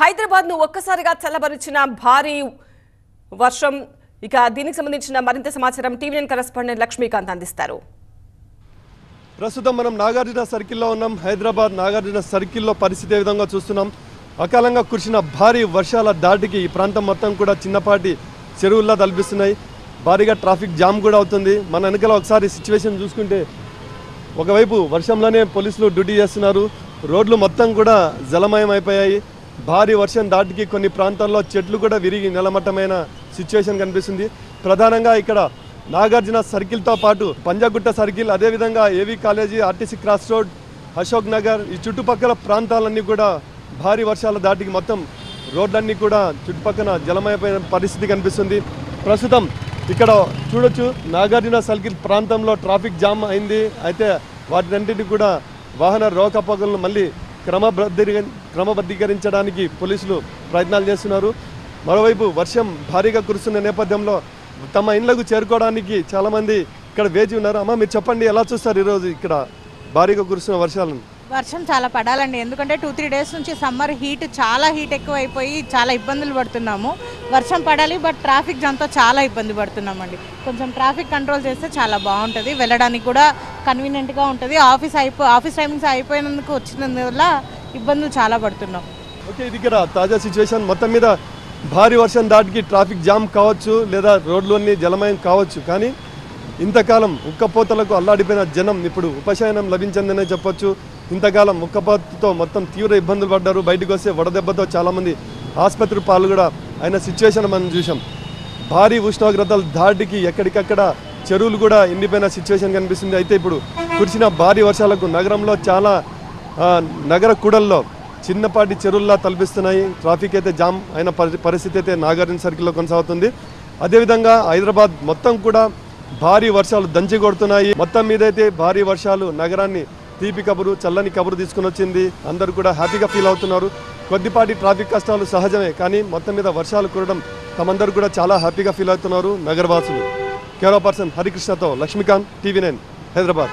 హైదరాబాద్ను ఒక్కసారిగా చల్లబరిచిన భారీ వర్షం. ఇక దీనికి సంబంధించిన మరింత సమాచారం టీవీ నైన్ కరెస్పాండెంట్ లక్ష్మీకాంత్ అందిస్తారు. ప్రస్తుతం మనం నాగార్జున సర్కిల్లో ఉన్నాం. హైదరాబాద్ నాగార్జున సర్కిల్లో పరిస్థితి ఏ విధంగా చూస్తున్నాం? అకాలంగా కురిసిన భారీ వర్షాల దాటికి ఈ ప్రాంతం మొత్తం కూడా చిన్నపాటి చెరువుల్లా తలపిస్తున్నాయి. భారీగా ట్రాఫిక్ జామ్ కూడా అవుతుంది. మన వెనకాల ఒకసారి సిచ్యువేషన్ చూసుకుంటే ఒకవైపు వర్షంలోనే పోలీసులు డ్యూటీ చేస్తున్నారు. రోడ్లు మొత్తం కూడా జలమయం అయిపోయాయి భారీ వర్షం దాటికి కొన్ని ప్రాంతాల్లో చెట్లు కూడా విరిగి నిలమట్టమైన సిచ్యువేషన్ కనిపిస్తుంది. ప్రధానంగా ఇక్కడ నాగార్జున సర్కిల్తో పాటు పంజాగుట్ట సర్కిల్ అదేవిధంగా AV college RTC cross road Ashok Nagar ఈ చుట్టుపక్కల ప్రాంతాలన్నీ కూడా భారీ వర్షాల దాటికి మొత్తం రోడ్లన్నీ కూడా చుట్టుపక్కల జలమయమైన పరిస్థితి కనిపిస్తుంది. ప్రస్తుతం ఇక్కడ చూడొచ్చు నాగార్జున సర్కిల్ ప్రాంతంలో ట్రాఫిక్ జామ్ అయింది. అయితే వాటినన్నింటినీ కూడా వాహన రోకపోకలను మళ్ళీ క్రమబద్ధీ క్రమబద్ధీకరించడానికి పోలీసులు ప్రయత్నాలు చేస్తున్నారు. మరోవైపు వర్షం భారీగా కురుస్తున్న నేపథ్యంలో తమ ఇండ్లకు చేరుకోవడానికి చాలామంది ఇక్కడ వేచి ఉన్నారు. అమ్మ మీరు చెప్పండి ఎలా చూస్తారు ఈరోజు ఇక్కడ భారీగా కురుస్తున్న వర్షాలను? వర్షం చాలా పడాలండి. ఎందుకంటే టూ త్రీ డేస్ నుంచి సమ్మర్ హీట్ చాలా హీట్ ఎక్కువ అయిపోయి చాలా ఇబ్బందులు పడుతున్నాము. వర్షం పడాలి బట్ ట్రాఫిక్ జామ్తో చాలా ఇబ్బంది పడుతున్నామండి. కొంచెం ట్రాఫిక్ కంట్రోల్ చేస్తే చాలా బాగుంటుంది. వెళ్ళడానికి కూడా కన్వీనియంట్గా ఉంటుంది. ఆఫీస్ అయిపో ఆఫీస్ టైమింగ్స్ అయిపోయినందుకు వచ్చినందువల్ల ఇబ్బందులు చాలా పడుతున్నాం. ఓకే దగ్గర తాజా సిచ్యువేషన్ మొత్తం మీద భారీ వర్షం దాటికి ట్రాఫిక్ జామ్ కావచ్చు లేదా రోడ్లన్నీ జలమయం కావచ్చు. కానీ ఇంతకాలం ఉక్కపోతలకు అల్లాడిపోయిన జనం ఇప్పుడు ఉపశమనం లభించిందనే చెప్పొచ్చు. ఇంతకాలం ఉక్కపోతతో మొత్తం తీవ్ర ఇబ్బందులు పడ్డారు. బయటకు వస్తే వడదెబ్బతో చాలామంది ఆసుపత్రి పాలు కూడా అయిన సిచ్యువేషన్ మనం చూసాం భారీ ఉష్ణోగ్రతలు దాటికి ఎక్కడికక్కడ చెరువులు కూడా ఎండిపోయిన సిచ్యువేషన్ కనిపిస్తుంది. అయితే ఇప్పుడు కురిసిన భారీ వర్షాలకు నగరంలో చాలా నగర కూడల్లో చిన్నపాటి చెరువుల్లా తలపిస్తున్నాయి. ట్రాఫిక్ అయితే జామ్ అయిన పరి- పరిస్థితి అయితే నాగార్జున సర్కిల్లో కొనసాగుతుంది. అదేవిధంగా హైదరాబాద్ మొత్తం కూడా భారీ వర్షాలు దంచి కొడుతున్నాయి మొత్తం మీద అయితే భారీ వర్షాలు నగరాన్ని తీపి కబురు చల్లని కబురు తీసుకుని వచ్చింది. అందరూ కూడా హ్యాపీగా ఫీల్ అవుతున్నారు. కొద్దిపాటి ట్రాఫిక్ కష్టాలు సహజమే కానీ మొత్తం మీద వర్షాలు కురడం తమందరూ కూడా చాలా హ్యాపీగా ఫీల్ అవుతున్నారు నగరవాసులు. కెమెరా పర్సన్ హరికృష్ణతో లక్ష్మీకాంత్ టీవీ నైన్ హైదరాబాద్.